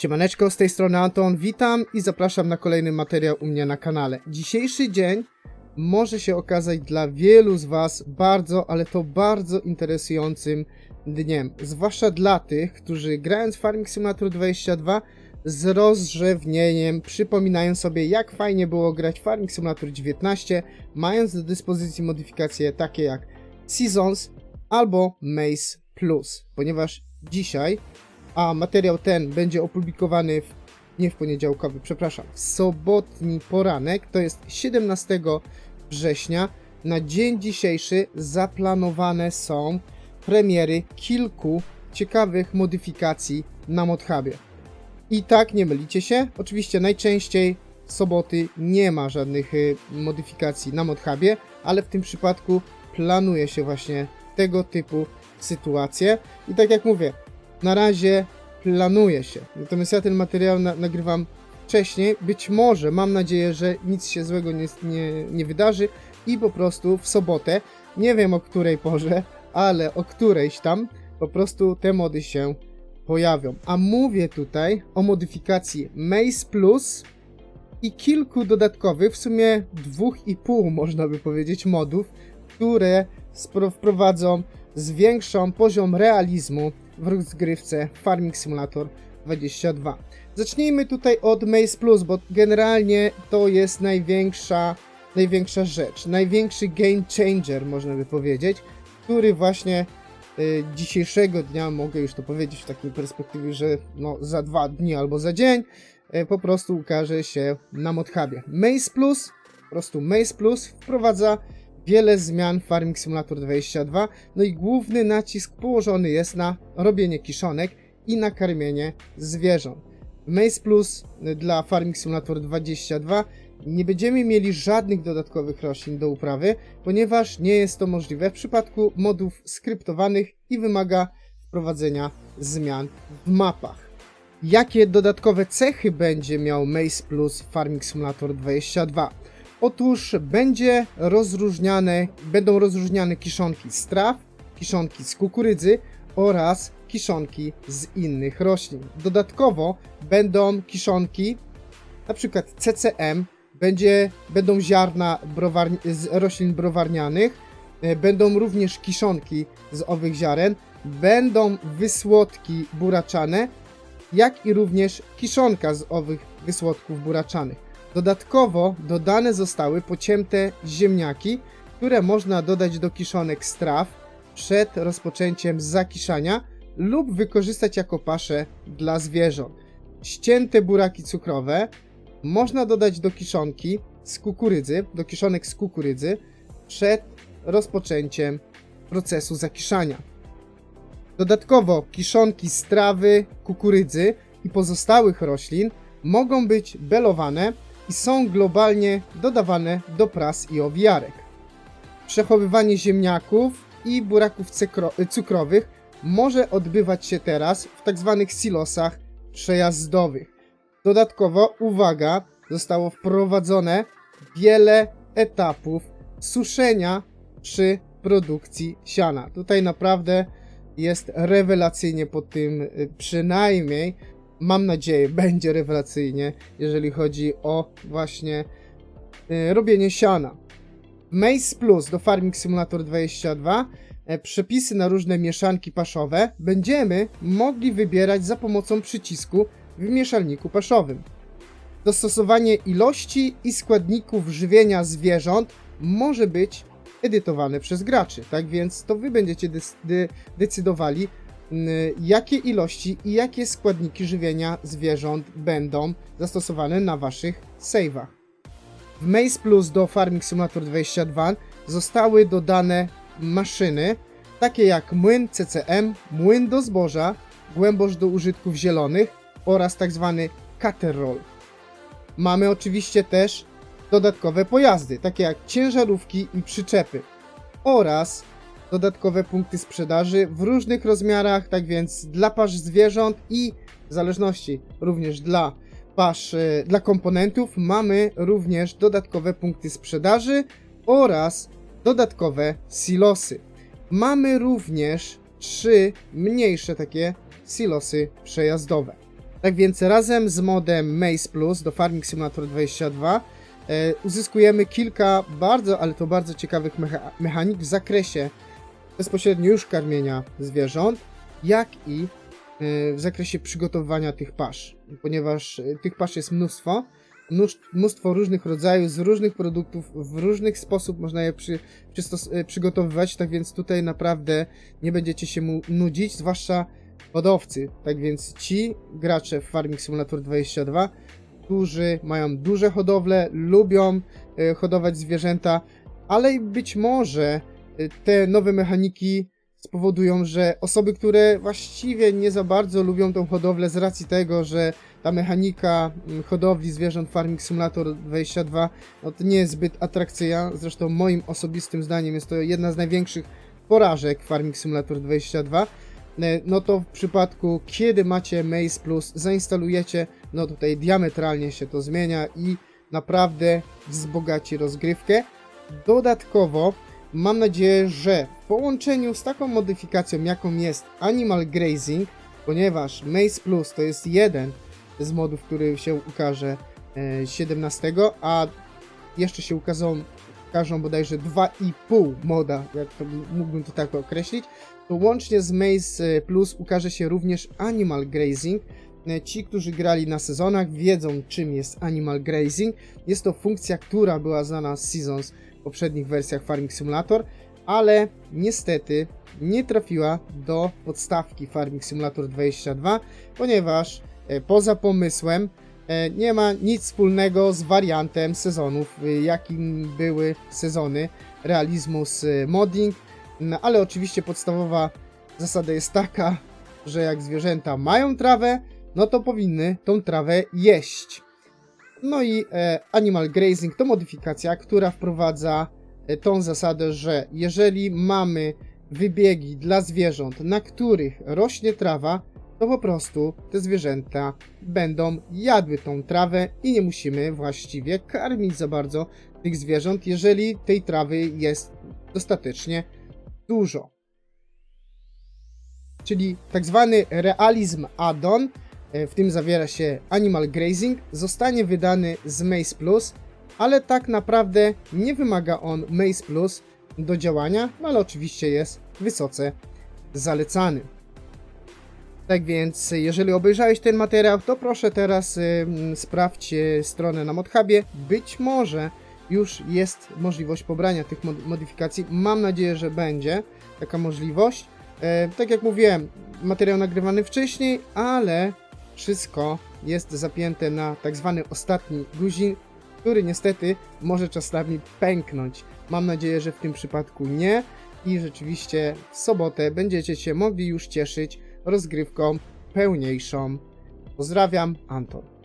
Siemaneczko, z tej strony Anton, witam i zapraszam na kolejny materiał u mnie na kanale. Dzisiejszy dzień może się okazać dla wielu z Was bardzo, ale to bardzo interesującym dniem. Zwłaszcza dla tych, którzy grając Farming Simulator 22 z rozrzewnieniem przypominają sobie jak fajnie było grać Farming Simulator 19, mając do dyspozycji modyfikacje takie jak Seasons albo Maze Plus, ponieważ dzisiaj a materiał ten będzie opublikowany w, nie w poniedziałkowy, przepraszam, w sobotni poranek, to jest 17 września. Na dzień dzisiejszy zaplanowane są premiery kilku ciekawych modyfikacji na ModHubie. I tak, nie mylicie się, oczywiście najczęściej soboty nie ma żadnych y, modyfikacji na ModHubie, ale w tym przypadku planuje się właśnie tego typu sytuacje. I tak jak mówię, na razie planuje się. Natomiast ja ten materiał na, nagrywam wcześniej. Być może, mam nadzieję, że nic się złego nie, nie, nie wydarzy i po prostu w sobotę, nie wiem o której porze, ale o którejś tam, po prostu te mody się pojawią. A mówię tutaj o modyfikacji Maze Plus i kilku dodatkowych, w sumie dwóch i pół można by powiedzieć modów, które wprowadzą, zwiększą poziom realizmu w rozgrywce Farming Simulator 22. Zacznijmy tutaj od Maze Plus, bo generalnie to jest największa, największa rzecz, największy game changer, można by powiedzieć, który właśnie y, dzisiejszego dnia, mogę już to powiedzieć w takiej perspektywie, że no, za dwa dni albo za dzień, y, po prostu ukaże się na ModHubie. Maze Plus, po prostu Maze Plus wprowadza wiele zmian w Farming Simulator 22, no i główny nacisk położony jest na robienie kiszonek i na karmienie zwierząt. W Maze Plus y, dla Farming Simulator 22 nie będziemy mieli żadnych dodatkowych roślin do uprawy, ponieważ nie jest to możliwe w przypadku modów skryptowanych i wymaga wprowadzenia zmian w mapach. Jakie dodatkowe cechy będzie miał Maze Plus Farming Simulator 22? Otóż będzie rozróżniane, będą rozróżniane kiszonki z traw, kiszonki z kukurydzy oraz kiszonki z innych roślin. Dodatkowo będą kiszonki, na przykład CCM, będzie, będą ziarna z roślin browarnianych, e, będą również kiszonki z owych ziaren, będą wysłodki buraczane, jak i również kiszonka z owych wysłodków buraczanych. Dodatkowo dodane zostały pocięte ziemniaki, które można dodać do kiszonek z traw przed rozpoczęciem zakiszania lub wykorzystać jako paszę dla zwierząt. Ścięte buraki cukrowe można dodać do kiszonki z kukurydzy, do kiszonek z kukurydzy przed rozpoczęciem procesu zakiszania. Dodatkowo kiszonki z trawy, kukurydzy i pozostałych roślin mogą być belowane i są globalnie dodawane do pras i owijarek. Przechowywanie ziemniaków i buraków cukrowych może odbywać się teraz w tzw. silosach przejazdowych. Dodatkowo, uwaga, zostało wprowadzone wiele etapów suszenia przy produkcji siana. Tutaj naprawdę jest rewelacyjnie po tym, y, przynajmniej mam nadzieję, będzie rewelacyjnie, jeżeli chodzi o właśnie y, robienie siana. Maze Plus do Farming Simulator 22 e, przepisy na różne mieszanki paszowe będziemy mogli wybierać za pomocą przycisku w mieszalniku paszowym. Dostosowanie ilości i składników żywienia zwierząt może być edytowane przez graczy, tak więc to wy będziecie de- decydowali, jakie ilości i jakie składniki żywienia zwierząt będą zastosowane na waszych save'ach. W Maze Plus do Farming Simulator 22 zostały dodane maszyny, takie jak młyn CCM, młyn do zboża, głębosz do użytków zielonych oraz tak zwany cutter roll. Mamy oczywiście też dodatkowe pojazdy, takie jak ciężarówki i przyczepy oraz dodatkowe punkty sprzedaży w różnych rozmiarach, tak więc dla pasz zwierząt i w zależności również dla pasz, e, dla komponentów mamy również dodatkowe punkty sprzedaży oraz dodatkowe silosy. Mamy również trzy mniejsze takie silosy przejazdowe. Tak więc razem z modem Maze Plus do Farming Simulator 22 e, uzyskujemy kilka bardzo, ale to bardzo ciekawych mecha mechanik w zakresie bezpośrednio już karmienia zwierząt, jak i e, w zakresie przygotowywania tych pasz, ponieważ e, tych pasz jest mnóstwo, mnóstwo różnych rodzajów, z różnych produktów, w różnych sposób można je przy, e, przygotowywać, tak więc tutaj naprawdę nie będziecie się mu nudzić, zwłaszcza hodowcy. Tak więc ci gracze w Farming Simulator 22, którzy mają duże hodowle, lubią hodować zwierzęta, ale być może te nowe mechaniki spowodują, że osoby, które właściwie nie za bardzo lubią tą hodowlę z racji tego, że ta mechanika mm, hodowli zwierząt Farming Simulator 22 no to nie jest zbyt atrakcyjna. Zresztą moim osobistym zdaniem jest to jedna z największych porażek Farming Simulator 22. E, No to w przypadku, kiedy macie Maze Plus, zainstalujecie, no tutaj diametralnie się to zmienia i naprawdę wzbogaci rozgrywkę. Dodatkowo mam nadzieję, że w połączeniu z taką modyfikacją, jaką jest Animal Grazing, ponieważ Maze Plus to jest jeden z modów, który się ukaże e, 17, a jeszcze się ukazą, ukażą bodajże 2,5 moda, jak to mógłbym to tak określić, to łącznie z Maze Plus ukaże się również Animal Grazing. E, Ci, którzy grali na sezonach, wiedzą czym jest Animal Grazing. Jest to funkcja, która była znana z Seasons poprzednich wersjach Farming Simulator, ale niestety nie trafiła do podstawki Farming Simulator 22, ponieważ e, poza pomysłem e, nie ma nic wspólnego z wariantem sezonów, y, jakim były sezony Realizmus y, Modding, no, ale oczywiście podstawowa zasada jest taka, że jak zwierzęta mają trawę, no to powinny tą trawę jeść. No i e, Animal Grazing to modyfikacja, która wprowadza e, tą zasadę, że jeżeli mamy wybiegi dla zwierząt, na których rośnie trawa, to po prostu te zwierzęta będą jadły tą trawę i nie musimy właściwie karmić za bardzo tych zwierząt, jeżeli tej trawy jest dostatecznie dużo. Czyli tak zwany realizm add-on, w tym zawiera się Animal Grazing, zostanie wydany z Maze Plus, ale tak naprawdę nie wymaga on Maze Plus do działania, no ale oczywiście jest wysoce zalecany. Tak więc, jeżeli obejrzałeś ten materiał, to proszę teraz y, mm, sprawdź stronę na ModHubie. Być może już jest możliwość pobrania tych mod- modyfikacji. Mam nadzieję, że będzie taka możliwość. E, tak jak mówiłem, materiał nagrywany wcześniej, ale wszystko jest zapięte na tak zwany ostatni guzik, który niestety może czasami pęknąć. Mam nadzieję, że w tym przypadku nie i rzeczywiście w sobotę będziecie się mogli już cieszyć rozgrywką pełniejszą. Pozdrawiam, Anton.